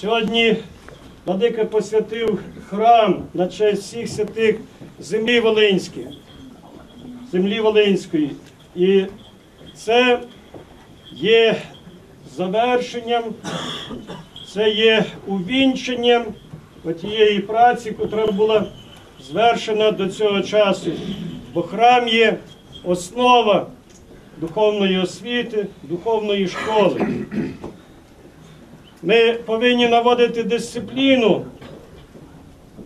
Сьогодні Владика посвятив храм на честь всіх святих землі Волинської, землі Волинської. І це є завершенням, це є увінченням тієї праці, яка була звершена до цього часу. Бо храм є основа духовної освіти, духовної школи. Ми повинні наводити дисципліну,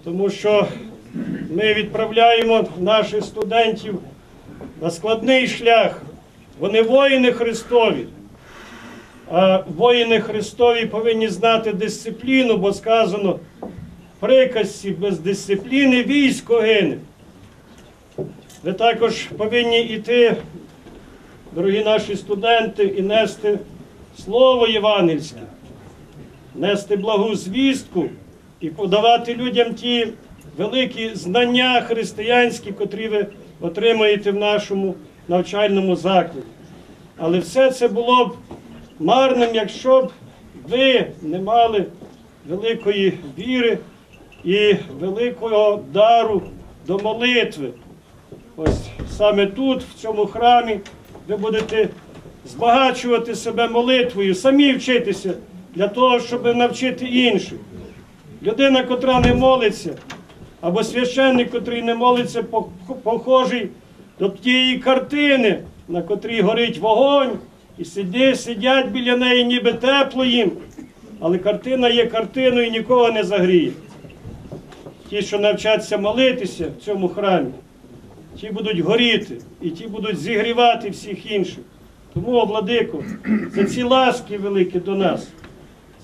тому що ми відправляємо наших студентів на складний шлях. Вони воїни Христові. А воїни Христові повинні знати дисципліну, бо сказано в приказці без дисципліни військо гине. Ви також повинні йти, дорогі наші студенти, і нести слово євангельське, нести благу звістку і подавати людям ті великі знання християнські, котрі ви отримаєте в нашому навчальному закладі. Але все це було б марним, якщо б ви не мали великої віри і великого дару до молитви. Ось саме тут, в цьому храмі, ви будете збагачувати себе молитвою, самі вчитися для того, щоб навчити інших. Людина, котра не молиться, або священник, котрий не молиться, похожий до тієї картини, на котрій горить вогонь, і сидять біля неї, ніби тепло їм. Але картина є картиною і нікого не загріє. Ті, що навчаться молитися в цьому храмі, ті будуть горіти і ті будуть зігрівати всіх інших. Тому, владико, за ці ласки великі до нас,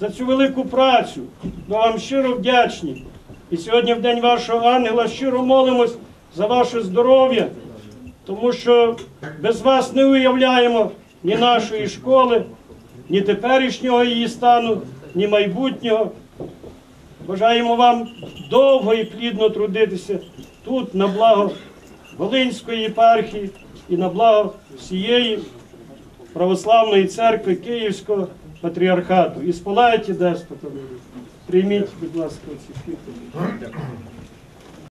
за цю велику працю, ми вам щиро вдячні. І сьогодні, в день вашого ангела, щиро молимось за ваше здоров'я, тому що без вас не уявляємо ні нашої школи, ні теперішнього її стану, ні майбутнього. Бажаємо вам довго і плідно трудитися тут, на благо Волинської єпархії і на благо всієї православної церкви Київського патріархату. І сполаєте деспотом. Прийміть, будь ласка, ці квіти.